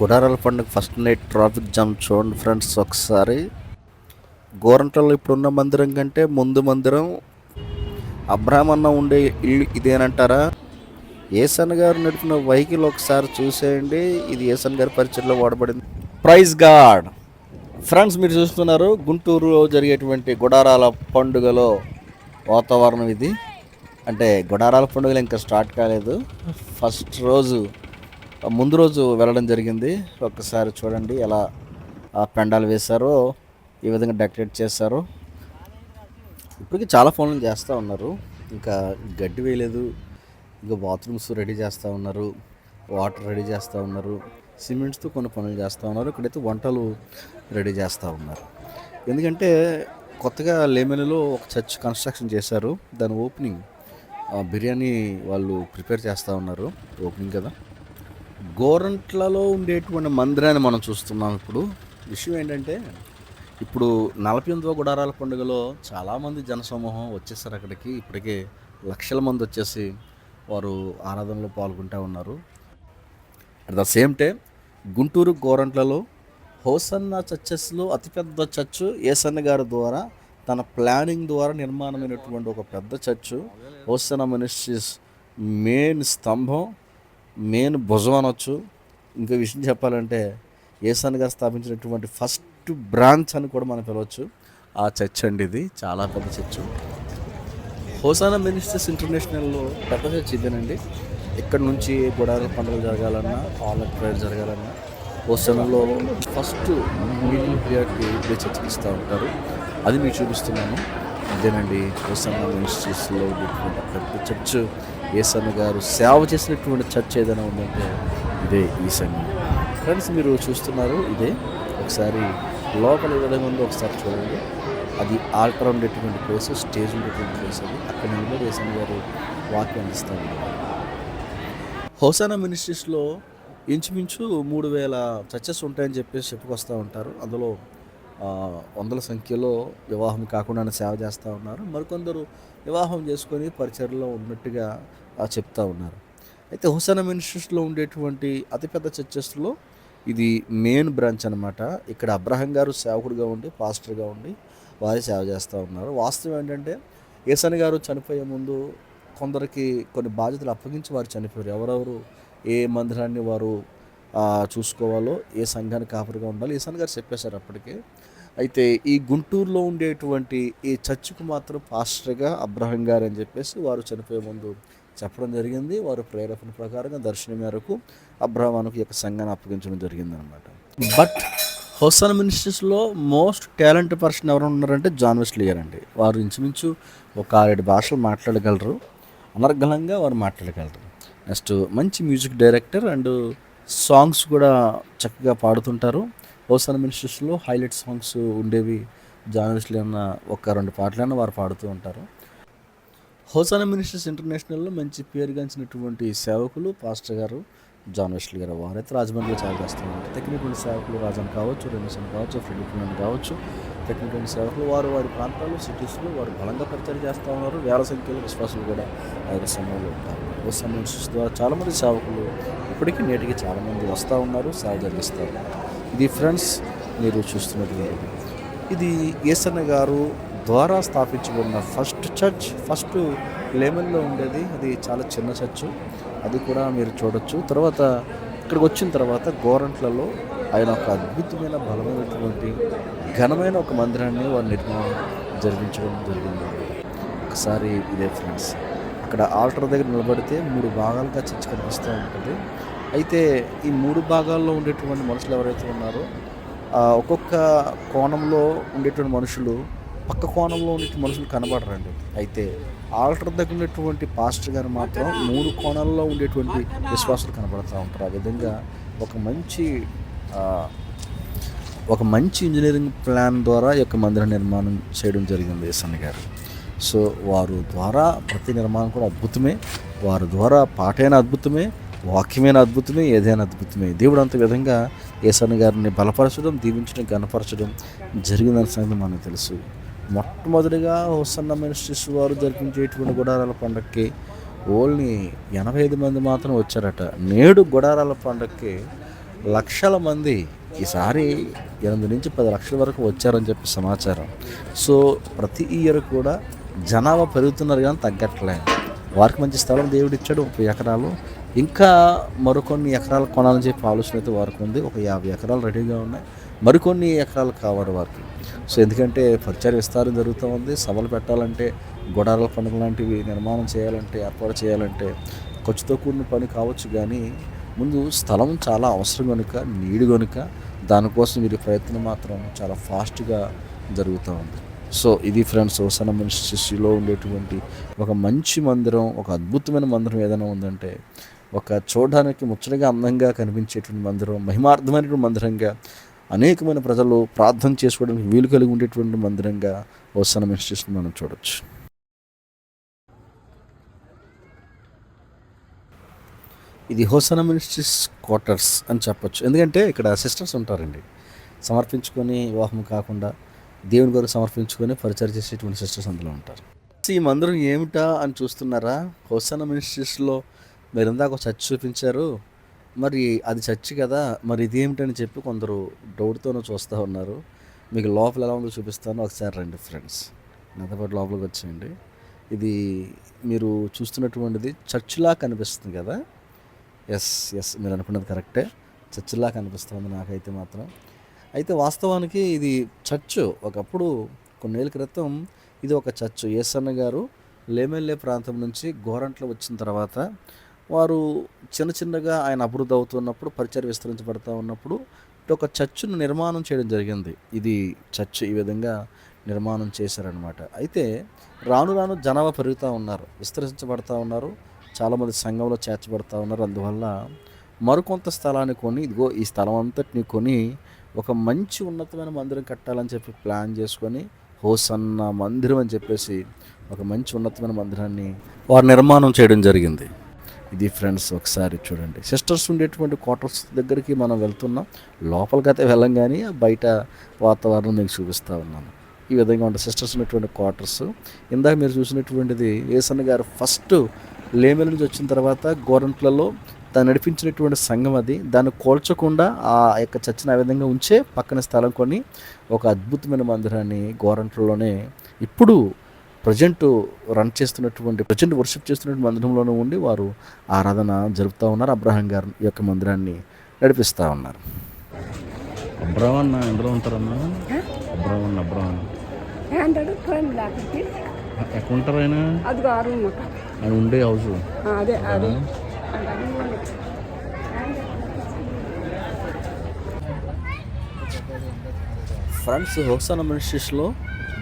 గుడారాల పండుగ first night traffic jam చూడండి friends ఒకసారి. గోరంటల్లో ఇప్పుడున్న మందిరం కంటే ముందు మందిరం అబ్రాహ్మణ ఉండే ఇల్లు ఇదేనంటారా? ఏసన్ గారు నడిపిన వెహికల్ ఒకసారి చూసేయండి. ఇది ఏసన్ గారి పరిచయంలో వాడబడింది. Praise God! ఫ్రెండ్స్ మీరు చూస్తున్నారు గుంటూరులో జరిగేటువంటి గుడారాల పండుగలో వాతావరణం ఇది. అంటే గుడారాల పండుగలు ఇంకా స్టార్ట్ కాలేదు. ఫస్ట్ రోజు ముందు రోజు వెళ్ళడం జరిగింది. ఒక్కసారి చూడండి ఎలా ఆ పెండాలు వేశారో ఈ విధంగా డెకరేట్ చేశారో. ఇప్పటికి చాలా ఫోన్లు చేస్తూ ఉన్నారు. ఇంకా గడ్డి వేయలేదు. ఇంకా బాత్రూమ్స్ రెడీ చేస్తూ ఉన్నారు. వాటర్ రెడీ చేస్తూ ఉన్నారు. సిమెంట్స్తో కొన్ని పనులు చేస్తూ ఉన్నారు. ఇక్కడైతే వంటలు రెడీ చేస్తూ ఉన్నారు. ఎందుకంటే కొత్తగా లేమెలలో ఒక చర్చ్ కన్స్ట్రక్షన్ చేశారు. దాని ఓపెనింగ్ ఆ, బిర్యానీ వాళ్ళు ప్రిపేర్ చేస్తూ ఉన్నారు. ఓపెనింగ్ కదా. గోరంట్లలో ఉండేటువంటి మందిరాన్ని మనం చూస్తున్నాం ఇప్పుడు. విషయం ఏంటంటే ఇప్పుడు నలభై ఎనిమిదవ గుడారాల పండుగలో చాలామంది జనసమూహం వచ్చేసారు అక్కడికి. ఇప్పటికే లక్షల మంది వచ్చేసి వారు ఆరాధనలో పాల్గొంటూ ఉన్నారు. At the same time Guntur గోరంట్లలో hosanna చర్చెస్లో అతిపెద్ద చర్చ్ ఏసన్న గారి ద్వారా తన ప్లానింగ్ ద్వారా నిర్మాణమైనటువంటి ఒక పెద్ద చర్చ్ హోసన్న మినిస్ట్రీస్ మెయిన్ స్తంభం మెయిన్ భుజం అనొచ్చు. ఇంకో విషయం చెప్పాలంటే ఏసన్ గారు స్థాపించినటువంటి ఫస్ట్ బ్రాంచ్ అని కూడా మనం పిలవచ్చు. ఆ చర్చ్ అండి ఇది. చాలా పెద్ద చర్చ్. హోసానా మినిస్టర్స్ ఇంటర్నేషనల్లో పెద్ద చర్చ్ ఇదేనండి. ఇక్కడ నుంచి గుడాల పండుగలు జరగాలన్నా ఆల్ ప్రేయర్ జరగాలన్నా హోసానాలో ఫస్ట్ మీటింగ్ ఇదే చర్చకి ఇస్తూ ఉంటారు. అది మీకు చూపిస్తున్నాను. ఇదేనండి హోసానా మినిస్టర్స్లో పెద్ద చర్చ్. ఏసన్న గారు సేవ చేసినటువంటి చర్చ్ ఏదైనా ఉందంటే ఇదే ఈ సంఘం ఫ్రెండ్స్ మీరు చూస్తున్నారు ఇదే ఒకసారి లోపల ఏ విధంగా ఉందో ఒకసారి చూడండి. అది ఆల్టర్ ఉండేటువంటి ప్లేస్ స్టేజ్ ఉండేటువంటి ప్లేస్ అది. అక్కడ నిలబడి ఏసన్న గారు వాక్యం అందిస్తూ హోసానా మినిస్ట్రీస్లో ఇంచుమించు మూడు వేల చర్చెస్ ఉంటాయని చెప్పేసి చెప్పుకొస్తూ ఉంటారు. అందులో వందల సంఖ్యలో వివాహం కాకుండా సేవ చేస్తూ ఉన్నారు. మరికొందరు వివాహం చేసుకొని పరిచయలో ఉన్నట్టుగా చెప్తా ఉన్నారు. అయితే హుసానా మినిస్ట్రీస్లో ఉండేటువంటి అతిపెద్ద చర్చెస్లో ఇది మెయిన్ బ్రాంచ్ అనమాట ఇక్కడ అబ్రహం గారు సేవకుడిగా ఉండి పాస్టర్గా ఉండి వారి సేవ చేస్తూ ఉన్నారు. వాస్తవం ఏంటంటే ఏసన్ గారు చనిపోయే ముందు కొందరికి కొన్ని బాధ్యతలు అప్పగించి వారు చనిపోయారు. ఎవరెవరు ఏ మందిరాన్ని వారు చూసుకోవాలో ఏ సంఘానికి కాపురుగా ఉండాలి ఈసాన్ గారు చెప్పేశారు అప్పటికే. అయితే ఈ గుంటూరులో ఉండేటువంటి ఈ చర్చికి మాత్రం పాస్టర్గా అబ్రహం గారు అని చెప్పేసి వారు చనిపోయే ముందు చెప్పడం జరిగింది. వారు ప్రేరేపణ ప్రకారంగా దర్శనం మేరకు అబ్రహానికి యొక్క సంఘాన్ని అప్పగించడం జరిగింది అనమాట బట్ హోసన్ మినిస్ట్రీస్లో మోస్ట్ టాలెంట్ పర్సన్ ఎవరు ఉన్నారంటే జాన్ వెస్లీ గారు అండి వారు ఇంచుమించు ఒక ఆరేడు భాషలు మాట్లాడగలరు. అనర్గళంగా వారు మాట్లాడగలరు. నెక్స్ట్ మంచి మ్యూజిక్ డైరెక్టర్ అండ్ సాంగ్స్ కూడా చక్కగా పాడుతుంటారు. హోసన్ మినిస్ట్రీస్లో హైలైట్ సాంగ్స్ ఉండేవి జాన్ వెస్లీ అన్న ఒక రెండు పాటలైనా వారు పాడుతూ ఉంటారు. హోసానా మినిస్టర్స్ ఇంటర్నేషనల్లో మంచి పేరుగాంచినటువంటి సేవకులు పాస్టర్ గారు జాన్ వెస్లీ గారు వారైతే రాజమండ్రిలో చాలా చేస్తున్నారు. తగినటువంటి సేవకులు రాజన్ కావచ్చు రెమిసన్ కావచ్చు ఫ్రెడిపులన్ కావచ్చు తగినటువంటి సేవకులు వారు వారి ప్రాంతాల్లో సిటీస్లో వారు బలంగా పరిచయం చేస్తూ ఉన్నారు. వేల సంఖ్యలో విశ్వాసులు కూడా ఆ యొక్క సమయంలో ఉంటారు. హోసానా మినిస్టర్స్ ద్వారా చాలామంది సేవకులు ఇప్పటికీ నేటికి చాలామంది వస్తూ ఉన్నారు సేవ జరిగిస్తారు. ఇది ఫ్రెండ్స్ మీరు చూస్తున్నటువంటి ఇది ఏసన్న గారు ద్వారా స్థాపించబడిన ఫస్ట్ చర్చ్ ఫస్ట్ లెవెల్లో ఉండేది. అది చాలా చిన్న చర్చ్. అది కూడా మీరు చూడొచ్చు. తర్వాత ఇక్కడికి వచ్చిన తర్వాత గోరంట్లలో ఆయన ఒక అద్భుతమైన బలమైనటువంటి ఘనమైన ఒక మందిరాన్ని వారు నిర్మాణం జరిగించడం జరిగింది. ఒకసారి ఇదే ఫ్రెండ్స్ అక్కడ ఆల్టర్ దగ్గర నిలబడితే మూడు భాగాలుగా చర్చ్ కనిపిస్తూ ఉంటుంది. అయితే ఈ మూడు భాగాల్లో ఉండేటువంటి మనుషులు ఎవరైతే ఉన్నారో ఒక్కొక్క కోణంలో ఉండేటువంటి మనుషులు పక్క కోణంలో ఉండే మనుషులు కనబడరండి. అయితే ఆల్టర్ దగ్గర ఉన్నటువంటి పాస్టర్ గారు మాత్రం మూడు కోణాల్లో ఉండేటువంటి విశ్వాసులు కనబడుతూ ఉంటారు. ఆ విధంగా ఒక మంచి ఒక మంచి ఇంజనీరింగ్ ప్లాన్ ద్వారా ఈ యొక్క మందిర నిర్మాణం చేయడం జరిగింది ఎస్ఎన్ గారు. సో వారు ద్వారా ప్రతి నిర్మాణం కూడా అద్భుతమే. వారి ద్వారా పాటైన అద్భుతమే వాక్యమైన అద్భుతమే ఏదైనా అద్భుతమే. దేవుడు అంత విధంగా ఏసన్ గారిని బలపరచడం దీవించడం గనపరచడం జరిగిందన్న సంగతి మనకు తెలుసు. మొట్టమొదటిగా హోసన్న మినిస్ట్రీస్ వారు జరిపించేటువంటి గుడారాల పండగకి ఓన్లీ ఎనభై ఐదు మంది మాత్రం వచ్చారట. నేడు గుడారాల పండగకి లక్షల మంది ఈసారి ఎనిమిది నుంచి పది లక్షల వరకు వచ్చారని చెప్పి సమాచారం. సో ప్రతి ఇయర్ కూడా జనాభా పెరుగుతున్నారు కానీ తగ్గట్లే. వారికి మంచి స్థలం దేవుడు ఇచ్చాడు ముప్పై ఎకరాలు. ఇంకా మరికొన్ని ఎకరాలు కొనాలని చెప్పి ఆలోచన అయితే వారికి ఉంది. ఒక యాభై ఎకరాలు రెడీగా ఉన్నాయి. మరికొన్ని ఎకరాలు కావాలి వారికి. సో ఎందుకంటే పరిచయ విస్తారం జరుగుతూ ఉంది. సభలు పెట్టాలంటే గుడారాల పండుగ లాంటివి నిర్మాణం చేయాలంటే ఏర్పాటు చేయాలంటే ఖర్చుతో కూడిన పని కావచ్చు కానీ ముందు స్థలం చాలా అవసరం కనుక నీడు కనుక దానికోసం వీరి ప్రయత్నం మాత్రం చాలా ఫాస్ట్గా జరుగుతూ ఉంది. సో ఇది ఫ్రెండ్స్ హోసన మినిస్ట్రీలో ఉండేటువంటి ఒక మంచి మందిరం ఒక అద్భుతమైన మందిరం ఏదైనా ఉందంటే ఒక చూడడానికి ముచ్చటగా అందంగా కనిపించేటువంటి మందిరం మహిమార్థమైనటువంటి మందిరంగా అనేకమైన ప్రజలు ప్రార్థన చేసుకోవడానికి వీలు కలిగి ఉండేటువంటి మందిరంగా హోసన మినిస్ట్రీస్ని మనం చూడవచ్చు ఇది హోసన మినిస్ట్రీస్ క్వార్టర్స్ అని చెప్పొచ్చు. ఎందుకంటే ఇక్కడ సిస్టర్స్ ఉంటారండి. సమర్పించుకొని వివాహం కాకుండా దేవుని గారు సమర్పించుకొని పరిచయం చేసేటువంటి సిస్టర్స్ అందులో ఉంటారు. ఈ మందిరం ఏమిటా అని చూస్తున్నారా? హోసన మినిస్ట్రీస్లో మీరు ఇందాక ఒక చర్చ్ చూపించారు. మరి అది చర్చ్ కదా మరి ఇది చెప్పి కొందరు డౌట్తోనూ చూస్తూ ఉన్నారు. మీకు లోపల ఎలా ఉందో చూపిస్తాను. ఒకసారి రండి ఫ్రెండ్స్. నాతో పాటు లోపలికి వచ్చేయండి. ఇది మీరు చూస్తున్నటువంటిది చర్చిలా కనిపిస్తుంది కదా? ఎస్ ఎస్ మీరు అనుకున్నది కరెక్టే. చర్చిలా కనిపిస్తుంది నాకైతే మాత్రం. అయితే వాస్తవానికి ఇది చర్చ్. ఒకప్పుడు కొన్నేళ్ళ క్రితం ఇది ఒక చర్చ్. ఏసన్న గారు లేమెల్లే ప్రాంతం నుంచి గోరంట్లో వచ్చిన తర్వాత వారు చిన్న చిన్నగా ఆయన అభివృద్ధి అవుతున్నప్పుడు పరిచయం విస్తరించబడతా ఉన్నప్పుడు ఒక చర్చ్ను నిర్మాణం చేయడం జరిగింది. ఇది చర్చ్ ఈ విధంగా నిర్మాణం చేశారనమాట అయితే రాను రాను జనాభా పెరుగుతూ ఉన్నారు విస్తరించబడతా ఉన్నారు చాలామంది సంఘంలో చేర్చబడతా ఉన్నారు. అందువల్ల మరికొంత స్థలాన్ని కొని ఇదిగో ఈ స్థలం అంతటిని కొని ఒక మంచి ఉన్నతమైన మందిరం కట్టాలని చెప్పి ప్లాన్ చేసుకొని హోసన్న మందిరం అని చెప్పేసి ఒక మంచి ఉన్నతమైన మందిరాన్ని వారు నిర్మాణం చేయడం జరిగింది. ఇది ఫ్రెండ్స్ ఒకసారి చూడండి. సిస్టర్స్ ఉండేటువంటి క్వార్టర్స్ దగ్గరికి మనం వెళ్తున్నాం. లోపలికైతే వెళ్ళం కానీ బయట వాతావరణం మీకు చూపిస్తూ ఉన్నాను. ఈ విధంగా ఉంటే సిస్టర్స్ ఉన్నటువంటి క్వార్టర్స్ ఇందాక మీరు చూసినటువంటిది ఏసన్న గారు ఫస్ట్ లేమెల నుంచి వచ్చిన తర్వాత గోరంట్లలో తను నడిపించినటువంటి సంఘం అది. దాన్ని కోల్చకుండా ఆ యొక్క చర్చను ఆ విధంగా ఉంచే పక్కన స్థలం కొని ఒక అద్భుతమైన మందిరాన్ని గోరంట్లలోనే ఇప్పుడు ప్రజెంట్ రన్ చేస్తున్నటువంటి ప్రజెంట్ వర్షిప్ చేస్తున్నటువంటి మందిరంలోనే ఉండి వారు ఆరాధన జరుపుతూ ఉన్నారు. అబ్రహాం గారు యొక్క మందిరాన్ని నడిపిస్తూ ఉన్నారు. అబ్రహం ఎందులో అబ్రహం అబ్రహం ఎక్కడ ఉంటారు ఆయన? ఉండే హౌస్. ఆ, అదే అదే. అంటాడు. ఫ్రెండ్స్ హోసాన మినిస్ట్రీస్లో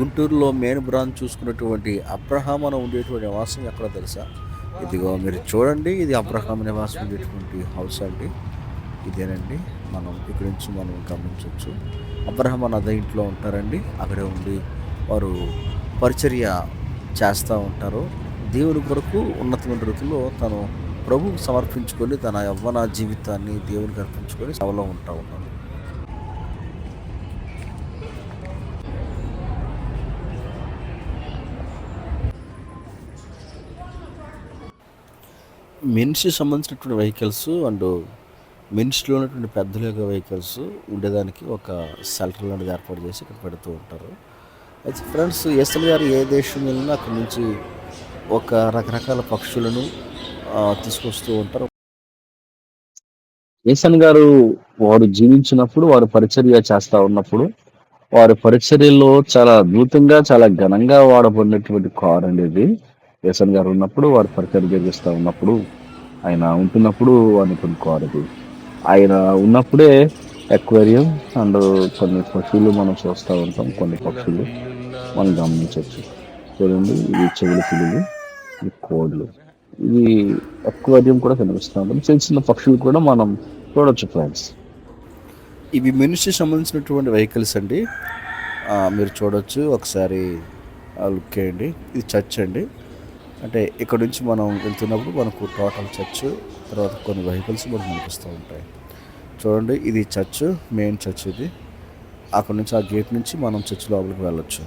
గుంటూరులో మెయిన్ బ్రాంచ్ చూసుకున్నటువంటి అబ్రహాం అని ఉండేటువంటి నివాసం ఎక్కడ తెలుసా? ఇదిగో మీరు చూడండి ఇది అబ్రహాం నివాసం ఉండేటువంటి హౌస్ అండి. ఇదేనండి. మనం ఇక్కడి నుంచి మనం గమనించవచ్చు. అబ్రహాం అన్న అదే ఇంట్లో ఉంటారండి. అక్కడే ఉండి వారు పరిచర్య చేస్తూ ఉంటారు. దేవుని కొరకు ఉన్నతమైన రీతిలో తను ప్రభువుకు సమర్పించుకొని తన యవ్వన జీవితాన్ని దేవునికి అర్పించుకొని సభలో ఉంటా ఉన్నాను మెన్స్కి సంబంధించినటువంటి వెహికల్స్ అండ్ మెన్స్లో ఉన్నటువంటి పెద్దల యొక్క వెహికల్స్ ఉండేదానికి ఒక సెల్టర్ లాంటిది ఏర్పాటు చేసి ఇక్కడ పెడుతూ ఉంటారు. అయితే ఫ్రెండ్స్ ఎస్ఎల్ గారు ఏ దేశం వెళ్ళినా అక్కడి నుంచి ఒక రకరకాల పక్షులను తీసుకొస్తూ ఉంటారు. ఏసన్ గారు వారు జీవించినప్పుడు వారు పరిచర్య చేస్తా ఉన్నప్పుడు వారి పరిచర్యలో చాలా అద్భుతంగా చాలా ఘనంగా వాడబడినటువంటి కార్ అండి ఇది. ఏసన్ గారు ఉన్నప్పుడు వారు పరిచయం జరిగిస్తూ ఉన్నప్పుడు ఆయన ఉంటున్నప్పుడు వారిని కొనుక్కోవాలి. ఆయన ఉన్నప్పుడే ఎక్వేరియం అండ్ కొన్ని పక్షులు మనం చూస్తూ ఉంటాం కొన్ని పక్షులు మనం గమనించవచ్చు. చూడండి ఇవి చెవులు పిల్లులు ఇవి కోళ్ళు. ఇది అక్వేరియం కూడా కనిపిస్తూ ఉంటాం చిన్న చిన్న పక్షులు కూడా మనం చూడొచ్చు ఫ్రెండ్స్. ఇవి మినిస్ట్రీ సంబంధించినటువంటి వెహికల్స్ అండి. మీరు చూడొచ్చు. ఒకసారి లుక్ చేయండి. ఇది చర్చ్ అండి. అంటే ఇక్కడ నుంచి మనం వెళ్తున్నప్పుడు మనకు టోటల్ చర్చ్ తర్వాత కొన్ని వెహికల్స్ మనకు కనిపిస్తూ ఉంటాయి. చూడండి ఇది చర్చ్ మెయిన్ చర్చ్ ఇది. అక్కడ నుంచి ఆ గేట్ నుంచి మనం చర్చ్ లోపలికి వెళ్ళొచ్చు.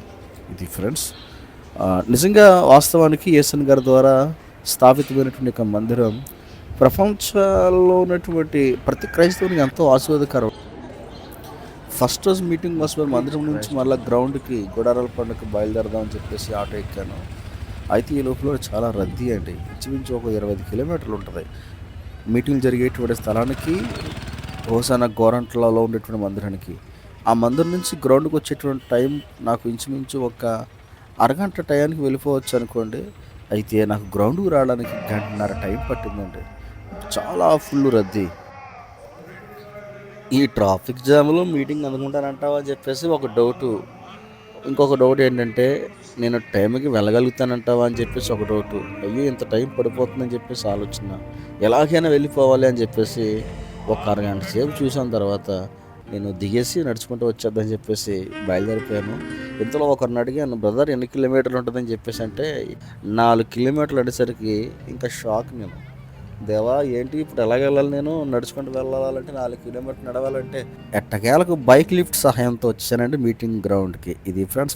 ఇది ఫ్రెండ్స్ నిజంగా వాస్తవానికి ఏసన్ గారి ద్వారా స్థాపితమైనటువంటి ఒక మందిరం ప్రపంచంలో ఉన్నటువంటి ప్రతి క్రైస్తవునికి ఎంతో ఆశీర్వాదకరం. ఫస్ట్ రోజు మీటింగ్ కోసం మందిరం నుంచి మళ్ళీ గ్రౌండ్కి గుడారాల పండుగ బయలుదేరదామని చెప్పేసి ఆటో ఎక్కాను. అయితే ఈ లోపల చాలా రద్దీ అండి. ఇంచుమించు ఒక ఇరవై ఐదు కిలోమీటర్లు ఉంటుంది. మీటింగ్ జరిగేటువంటి స్థలానికి హోసాన గోరంట్లలో ఉండేటువంటి మందిరానికి. ఆ మందిరం నుంచి గ్రౌండ్కి వచ్చేటువంటి టైం నాకు ఇంచుమించు ఒక అరగంట టయానికి వెళ్ళిపోవచ్చు అనుకోండి. అయితే నాకు గ్రౌండ్కి రావడానికి గంటన్నర టైం పట్టిందండి. చాలా ఫుల్ రద్దీ. ఈ ట్రాఫిక్ జామ్లో మీటింగ్ అందుకుంటానంటావా అని చెప్పేసి ఒక డౌటు. ఇంకొక డౌట్ ఏంటంటే నేను టైంకి వెళ్ళగలుగుతానంటావా అని చెప్పేసి ఒక డౌటు అయ్యో ఇంత టైం పడిపోతుందని చెప్పేసి ఆలోచన. ఎలాగైనా వెళ్ళిపోవాలి అని చెప్పేసి ఒక అరగంట సేపు చూసిన తర్వాత నేను దిగేసి నడుచుకుంటూ వచ్చేద్దని చెప్పేసి బయలుదేరిపోయాను. ఇంతలో ఒకరిని అడిగాను బ్రదర్ ఎన్ని కిలోమీటర్లు ఉంటుందని చెప్పేసి అంటే నాలుగు కిలోమీటర్లు అనేసరికి ఇంకా షాక్ నేను. దేవా ఏంటి ఇప్పుడు ఎలా వెళ్ళాలి నేను? నడుచుకుంటూ వెళ్ళాలంటే నాలుగు కిలోమీటర్లు నడవాలంటే ఎట్టకేలకు బైక్ లిఫ్ట్ సహాయంతో వచ్చానండి మీటింగ్ గ్రౌండ్కి. ఇది ఫ్రెండ్స్